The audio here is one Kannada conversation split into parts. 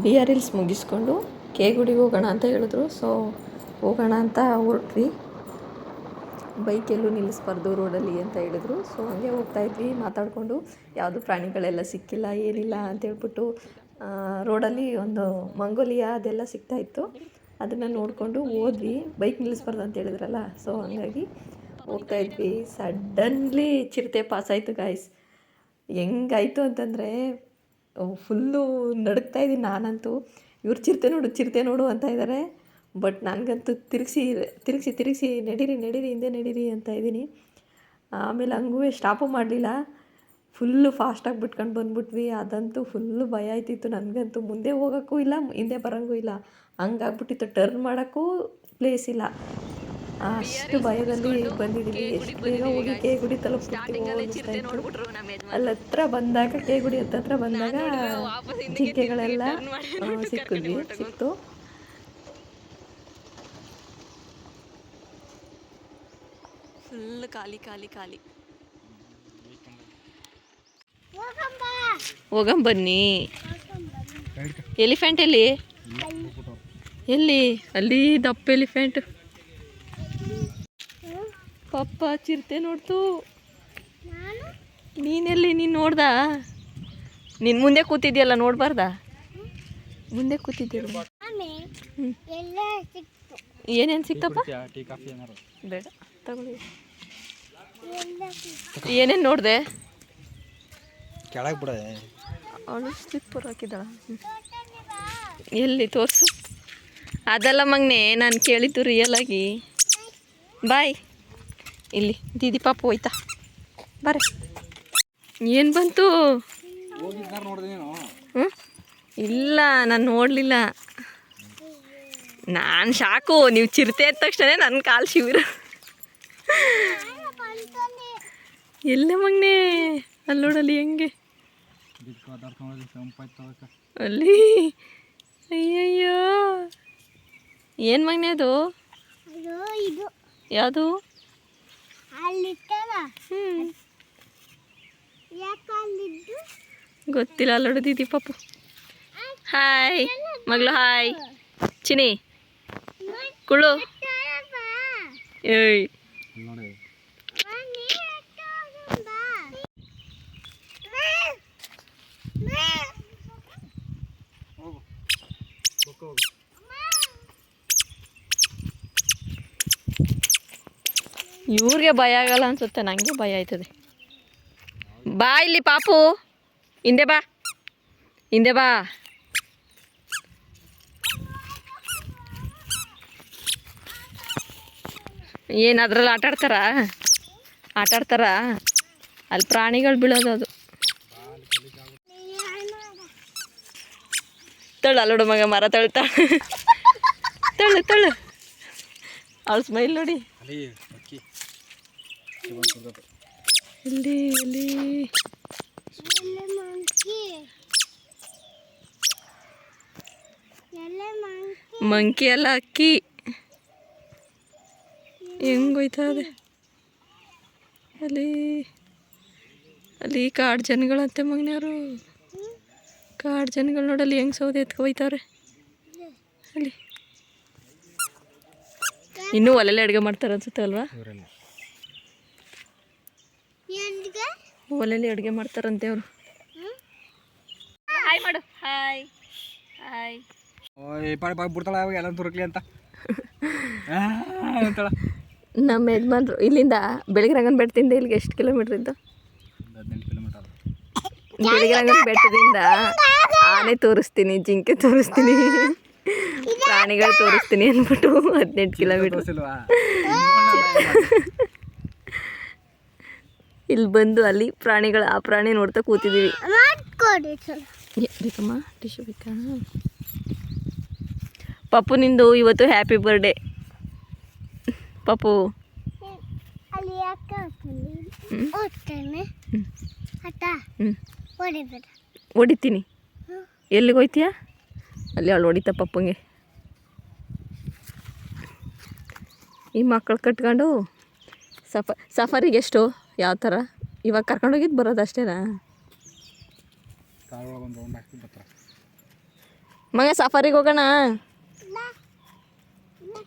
ಬಿ ಆರ್ ಇಲ್ಸ್ ಮುಗಿಸ್ಕೊಂಡು ಕೆ ಗುಡಿಗೆ ಹೋಗೋಣ ಅಂತ ಹೇಳಿದ್ರು. ಸೊ ಹೋಗೋಣ ಅಂತ ಹೊರಟ್ವಿ. ಬೈಕ್ ಎಲ್ಲೂ ನಿಲ್ಲಿಸ್ಬಾರ್ದು ರೋಡಲ್ಲಿ ಅಂತ ಹೇಳಿದ್ರು. ಸೊ ಹಂಗೆ ಹೋಗ್ತಾ ಇದ್ವಿ, ಮಾತಾಡಿಕೊಂಡು. ಯಾವುದು ಪ್ರಾಣಿಗಳೆಲ್ಲ ಸಿಕ್ಕಿಲ್ಲ, ಏನಿಲ್ಲ ಅಂತ ಹೇಳ್ಬಿಟ್ಟು ರೋಡಲ್ಲಿ ಒಂದು ಮಂಗೋಲಿಯಾ ಅದೆಲ್ಲ ಸಿಗ್ತಾ ಇತ್ತು. ಅದನ್ನು ನೋಡಿಕೊಂಡು ಹೋದ್ವಿ. ಬೈಕ್ ನಿಲ್ಲಿಸ್ಬಾರ್ದು ಅಂತ ಹೇಳಿದ್ರಲ್ಲ ಸೊ ಹಂಗಾಗಿ ಹೋಗ್ತಾ ಇದ್ವಿ. ಸಡನ್ಲಿ ಚಿರತೆ ಪಾಸ್ ಆಯಿತು ಗಾಯ್ಸ್ ಹೆಂಗಾಯಿತು ಅಂತಂದರೆ ಫುಲ್ಲು ನಡುಗ್ತಾ ಇದ್ದೀನಿ ನಾನಂತೂ. ಇವ್ರು ಚಿರತೆ ನೋಡು ಚಿರತೆ ನೋಡು ಅಂತ ಇದ್ದಾರೆ ಬಟ್ ನನಗಂತೂ ತಿರುಗಿಸಿ ತಿರುಗಿಸಿ ತಿರುಗಿಸಿ ನಡೀರಿ ನಡೀರಿ, ಹಿಂದೆ ನಡೀರಿ ಅಂತ ಇದ್ದೀನಿ. ಆಮೇಲೆ ಹಂಗೂ ಸ್ಟಾಪು ಮಾಡಲಿಲ್ಲ. ಫುಲ್ಲು ಫಾಸ್ಟಾಗಿ ಬಿಟ್ಕೊಂಡು ಬಂದ್ಬಿಟ್ವಿ. ಅದಂತೂ ಫುಲ್ಲು ಭಯ ಆಯ್ತಿತ್ತು ನನಗಂತೂ. ಮುಂದೆ ಹೋಗೋಕ್ಕೂ ಇಲ್ಲ, ಹಿಂದೆ ಬರೋಂಗೂ ಇಲ್ಲ. ಹಂಗಾಗ್ಬಿಟ್ಟಿತ್ತು ಟರ್ನ್ ಮಾಡೋಕ್ಕೂ ಪ್ಲೇಸ್ ಇಲ್ಲ. ಅಷ್ಟು ಭಯದಲ್ಲಿ ಬಂದಿದ್ದೀವಿ. ಎಷ್ಟು ಬೇಗ ಹೋಗಿ ಕೆ ಗುಡಿ ಇತ್ತು. ಅಲ್ಲಿ ಹತ್ರ ಬಂದಾಗ ಕೆ ಗುಡಿ ಹತ್ತತ್ರ ಬಂದಾಗ ಜಿಂಕೆಗಳೆಲ್ಲ ಸಿಕ್ಕಿದ್ವಿ ಸಿಕ್ತು. ಫುಲ್ ಖಾಲಿ ಖಾಲಿ ಖಾಲಿ. ಹೋಗಂ ಬನ್ನಿ. ಎಲಿಫೆಂಟ್ ಎಲ್ಲಿ? ಎಲ್ಲಿ? ಅಲ್ಲಿ ದಪ್ಪ ಎಲಿಫೆಂಟ್ ಪಪ್ಪ ಚಿರತೆ ನೋಡ್ತು. ನೀನೆಲ್ಲಿ ನೀನು ನೋಡ್ದ? ನೀನು ಮುಂದೆ ಕೂತಿದ್ಯಲ್ಲ ನೋಡ್ಬಾರ್ದ? ಮುಂದೆ ಕೂತಿದ್ಯಲ್ಲ ಹ್ಞೂ ಎಲ್ಲ ಸಿಕ್ತು? ಏನೇನು ಸಿಕ್ತಪ್ಪ? ಟೀ ಕಾಫಿ ಏನಾರು? ಬೇಡ ತಗೊಳ್ಳಿ. ಏನೇನು ನೋಡಿದೆ? ಕೆಳಗೆ ಬಿಡದೆ ಅವಳು ಸ್ಲಿಪ್ಪರ್ ಹಾಕಿದ್ದಾಳ. ಎಲ್ಲಿ ತೋರಿಸು. ಅದಲ್ಲ ಮಗ್ನೆ ನಾನು ಕೇಳಿದ್ದು ರಿಯಲ್ ಆಗಿ. ಬಾಯ್ ಇಲ್ಲಿ ದೀದಿ ಪಾಪು ಹೋಯ್ತಾ. ಬರ. ಏನು ಬಂತು? ಹೋಗಿದ್ದಾರ ನೋಡಿದೆ ನೀನು? ಹ್ಞೂ ಇಲ್ಲ ನಾನು ನೋಡಲಿಲ್ಲ. ನಾನು ಶಾಕು ನೀವು ಚಿರತೆ ಎದ್ದ ತಕ್ಷಣ ನನ್ನ ಕಾಲು ಶಿವಿರ. ಎಲ್ಲ ಮಗ್ನೆ? ಅಲ್ಲಿ ನೋಡಲ್ಲಿ ಹೆಂಗೆ? ಅಲ್ಲಿ. ಅಯ್ಯಯ್ಯೋ. ಏನು ಮಗ್ನೆ ಅದು? ಅದು ಇದು. ಯಾವುದು? ಗೊತ್ತಿಲ್ಲ ಅಲ್ಲಿ ನೋಡಿದ್ದೀವಿ ಪಾಪು. ಹಾಯ್ ಮಗಳು ಹಾಯ್ ಚಿನಿ ಕುಳು ಏಯ್. ಇವ್ರಿಗೆ ಭಯ ಆಗಲ್ಲ ಅನ್ಸುತ್ತೆ ನನಗೆ ಭಯ ಆಯ್ತದೆ. ಬಾ ಇಲ್ಲಿ ಪಾಪು. ಹಿಂದೆ ಬಾ. ಹಿಂದೆ ಬಾ. ಏನು ಅದ್ರಲ್ಲಿ ಆಟ ಆಡ್ತಾರಾ? ಆಟ ಆಡ್ತಾರಾ? ಅಲ್ಲಿ ಪ್ರಾಣಿಗಳು ಬೀಳೋದು ಅದು. ತಳ್ಳು ಅಲ್ಲೋಡು ಮಗ, ಮರ ತಳ್ತಾ. ತಳ್ಳು ತಳ್ಳು. ಅವಳು ಸ್ಮೈಲ್ ನೋಡಿ. ಎಲ್ಲಿ ಎಲ್ಲ ಮಂಕಿ. ಎಲ್ಲ ಮಂಕಿ. ಮಂಕಿ ಅಲ್ಲ ಅಕ್ಕಿ. ಹೆಂಗೋಯ್ತದೆ ಅಲ್ಲಿ ಅಲ್ಲಿ ಕಾಡು ಜನಗಳಂತೆ ಮಗನವರು ಕಾಡು ಜನಗಳು ನೋಡಲ್ಲಿ ಹೆಂಗ್ ಸೌದೆ ಎತ್ಕೊ ಹೋಯ್ತಾವ್ರೆ? ಅಲ್ಲಿ. ಇನ್ನೂ ಒಲೆಲೆ ಅಡುಗೆ ಮಾಡ್ತಾರೆ ಅನ್ಸುತ್ತೆ ಅಲ್ವಾ? ಒಲೆಯಲ್ಲಿ ಅಡುಗೆ ಮಾಡ್ತಾರಂತೆ ಅವರು. ಹಾಯ್ ಮಾಡು. ಹಾಯ್ ಹಾಯ್ ಓಯ್ ಪಾಡಿ ಪಾಡಿ ಬಿಡ್ತಾಳ ಅವಾಗ ಎಲ್ಲ ತುರುಕ್ಲಿ ಅಂತ. ಆ, ಅಂತಾಳ. ನಮ್ಮ ಯಜಮಾನ್ರು ಇಲ್ಲಿಂದ ಬೆಳಗ್ಗೆ ರಂಗನ ಬೆಟ್ಟದಿಂದ ಇಲ್ಲಿಗೆ ಎಷ್ಟು ಕಿಲೋಮೀಟ್ರ್ ಇದ್ದು? ಹದಿನೆಂಟು ಕಿಲೋಮೀಟರ್ ಬೆಳಗ್ಗೆ ರಂಗನ ಬೆಟ್ಟದಿಂದ ಆನೆ ತೋರಿಸ್ತೀನಿ ಜಿಂಕೆ ತೋರಿಸ್ತೀನಿ ಪ್ರಾಣಿಗಳು ತೋರಿಸ್ತೀನಿ ಅಂದ್ಬಿಟ್ಟು ಹದಿನೆಂಟು ಕಿಲೋಮೀಟರ್ ತೋರಿಸಿಲ್ವಾ? ಇಲ್ಲಿ ಬಂದು ಅಲ್ಲಿ ಪ್ರಾಣಿಗಳು ಆ ಪ್ರಾಣಿ ನೋಡ್ತಾ ಕೂತಿದ್ದೀವಿ. ಬೇಕಮ್ಮ ಟಿಶ್ಯೂ ಬೇಕಾ? ಪಪ್ಪು ನಿಂದು ಇವತ್ತು ಹ್ಯಾಪಿ ಬರ್ಡೇ ಪಪ್ಪು. ಹೊಡಿತೀನಿ ಎಲ್ಲಿಗೆ ಹೋಯ್ತೀಯಾ? ಅಲ್ಲಿ ಅವಳು ಹೊಡಿತ ಪಪ್ಪಂಗೆ. ಈ ಮಕ್ಕಳು ಕಟ್ಕೊಂಡು ಸಫ ಸಫರಿಗೆ ಎಷ್ಟು? ಯಾವ ಥರ? ಇವಾಗ ಕರ್ಕೊಂಡೋಗಿದ್ದು ಬರೋದು ಅಷ್ಟೇನಾ? ಮಗ ಸಫಾರಿಗೆ ಹೋಗೋಣ?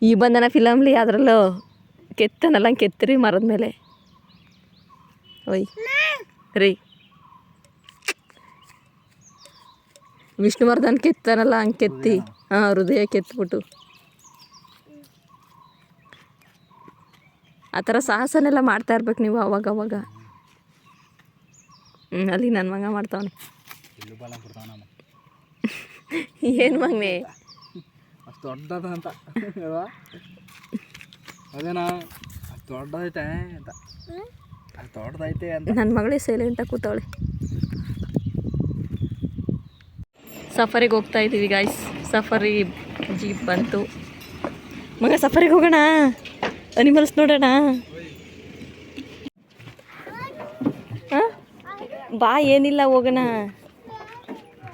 ಈ ಬಂದನ ಫಿಲಮ್ಲಿ ಅದರಲ್ಲೂ ಕೆತ್ತನಲ್ಲ ಹಂಗೆ ಕೆತ್ತಿರಿ ಮರದ ಮೇಲೆ. ಒಯ್ ರೀ. ವಿಷ್ಣುವರ್ಧನ್ ಕೆತ್ತನಲ್ಲ ಹಂಗೆ ಕೆತ್ತಿ. ಹಾಂ ಹೃದಯ ಕೆತ್ಬಿಟ್ಟು. ಆ ಥರ ಸಾಹಸನೆಲ್ಲ ಮಾಡ್ತಾ ಇರ್ಬೇಕು ನೀವು ಅವಾಗ ಅವಾಗ. ಹ್ಞೂ ಅಲ್ಲಿ ನನ್ನ ಮಗ ಮಾಡ್ತಾವನೆ. ಏನು ಮಗನೇ? ಅಷ್ಟು ದೊಡ್ಡದ ಅಂತ. ಅಲ್ವಾ? ಅದೇನಾ ದೊಡ್ಡದೈತೆ ಅಂತ. ಅಷ್ಟು ದೊಡ್ಡದೈತೆ ಅಂತ. ನನ್ನ ಮಗಳೇ ಸೈಲೆಂಟಾಗಿ ಕೂತವಳೆ. ಸಫರಿಗೆ ಹೋಗ್ತಾ ಇದ್ದೀವಿ ಗಾಯ್ಸ್ ಸಫರಿ ಜೀಪ್ ಬಂತು. ಮಗ ಸಫರಿಗೆ ಹೋಗೋಣ? ಅನಿಮಲ್ಸ್ ನೋಡೋಣ. ಆ? ಬಾ ಏನಿಲ್ಲ ಹೋಗೋಣ.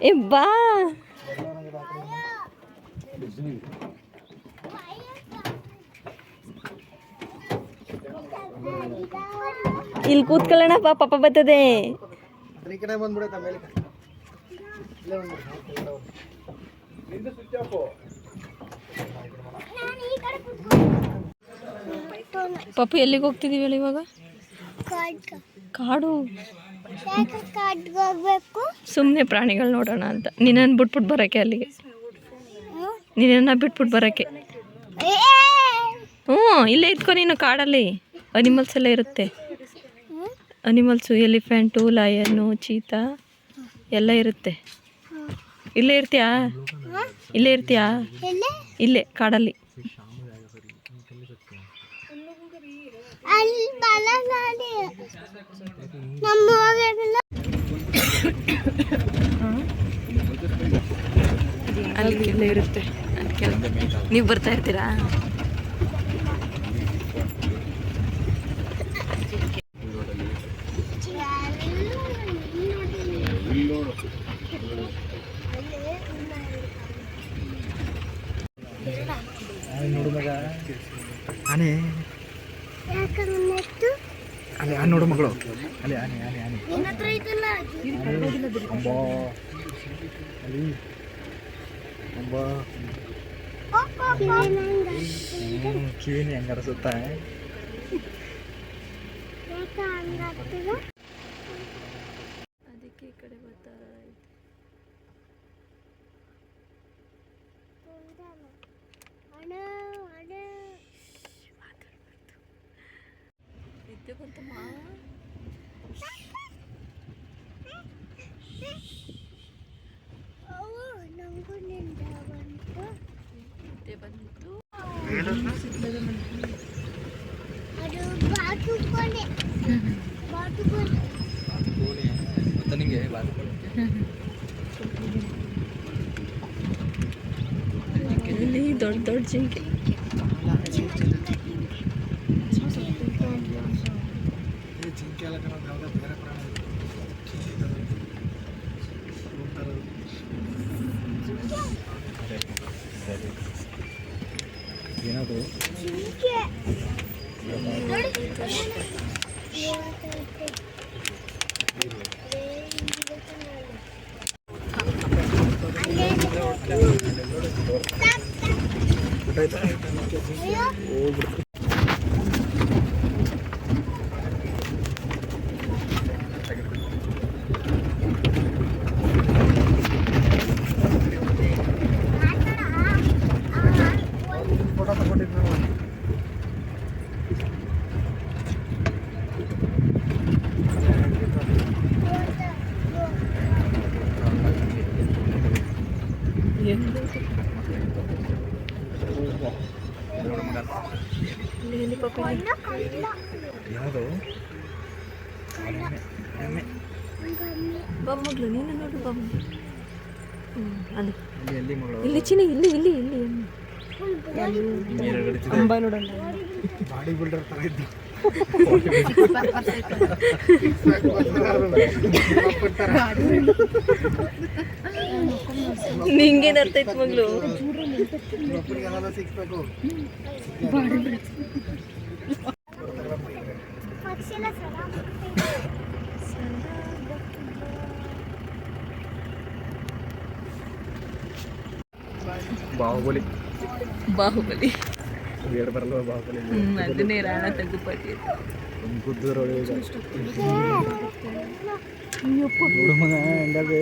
ಏ ಬಾ. ಇಲ್ಲಿ ಕೂತ್ಕೊಳ್ಳೋಣ ಬಾ ಪಾಪ ಬರ್ತದೆ. ಈ ಕಡೆ ಬಂದ್ಬಿಡೈತೆ ಮೇಲೆ ಪಾಪು ಎಲ್ಲಿಗೆ ಹೋಗ್ತಿದ್ದೀವಿ ಹೇಳಿ ಇವಾಗ? ಕಾಡು. ಸುಮ್ಮನೆ ಪ್ರಾಣಿಗಳು ನೋಡೋಣ ಅಂತ. ನಿನ್ನನ್ನು ಬಿಟ್ಬಿಟ್ಟು ಬರೋಕ್ಕೆ ಅಲ್ಲಿಗೆ. ನಿನ್ನ ಬಿಟ್ಬಿಟ್ ಬರೋಕ್ಕೆ! ಹ್ಞೂ, ಇಲ್ಲೇ ಇದ್ಕೋ ನೀನು ಕಾಡಲ್ಲಿ. ಅನಿಮಲ್ಸ್ ಎಲ್ಲ ಇರುತ್ತೆ? ಅನಿಮಲ್ಸು ಎಲಿಫೆಂಟು ಲಯನ್ನು ಚೀತಾ ಎಲ್ಲ ಇರುತ್ತೆ. ಇಲ್ಲೇ ಇರ್ತೀಯಾ? ಇಲ್ಲೇ ಇರ್ತೀಯಾ? ಇಲ್ಲೇ, ಕಾಡಲ್ಲಿ. ಅಲ್ಲಿ ಇರುತ್ತೆ. ನೀವು ಬರ್ತಾ ಇರ್ತೀರಾ ನೋಡು ಮಗ ಆನೆ ಯಾಕಂದ್ರೆ ಅಲ್ಲಿ ಆನೆ ನೋಡು ಮಗಳು ಅಲ್ಲಿ ಆನೆ ಆನೆ ಆನೆ ನಿನ್ನ ಹತ್ರ ಐತಲ್ಲ ಅಂಬಾ ಅಲ್ಲಿ ಅಂಬಾ ಹ್ಮ್, ಕಿವಿನಿ ಹೆಂಗಾರ ಸುತ್ತ ಯಾಕೆ ಹಂಗಾಗ್ತದ ಅದಕ್ಕೆ ಈ ಕಡೆ ಬರ್ತಾ ಅಣ್ಣ ಅಣ್ಣ ನಿದ್ದೆ ಬಂತು ಅದು ಬಾತುಕೋಣೆ ಬಾತುಕೋಣೆ ಗೊತ್ತಾ ನಿಂಗೆ ಇಲ್ಲಿ ದೊಡ್ಡ ದೊಡ್ಡ ಜಿಂಕೆ ಜಿಂಕೆ ಎಲ್ಲ ಕಣ ಯಾವ್ದೋ ಬೇರೆ ಪ್ರಾಣಿ ಏನದು ಯಾವುದು ಬಾ ಮಗಳು ನೀನು ನೋಡು ಬಾ ಮಗಳು ಹ್ಞೂ ಅಲ್ಲಿ ಇಲ್ಲಿ ಎಲ್ಲಿ ಮಗಳು ಇಲ್ಲಿ ಚಿನಿ ಇಲ್ಲಿ ಇಲ್ಲಿ ಇಲ್ಲಿ ನೀರು ಅಂಬ ನೋಡೋಣ ಬಾಡಿ ಬಿಲ್ಡರ್ ಥರ ಇದ್ದು ನಿಂಗೇನು ಅರ್ಥ ಆಯ್ತು ಮಗಳು బాహుబలి బాహుబలి అందునే రాణా తగ్గుపట్టి ఎండలే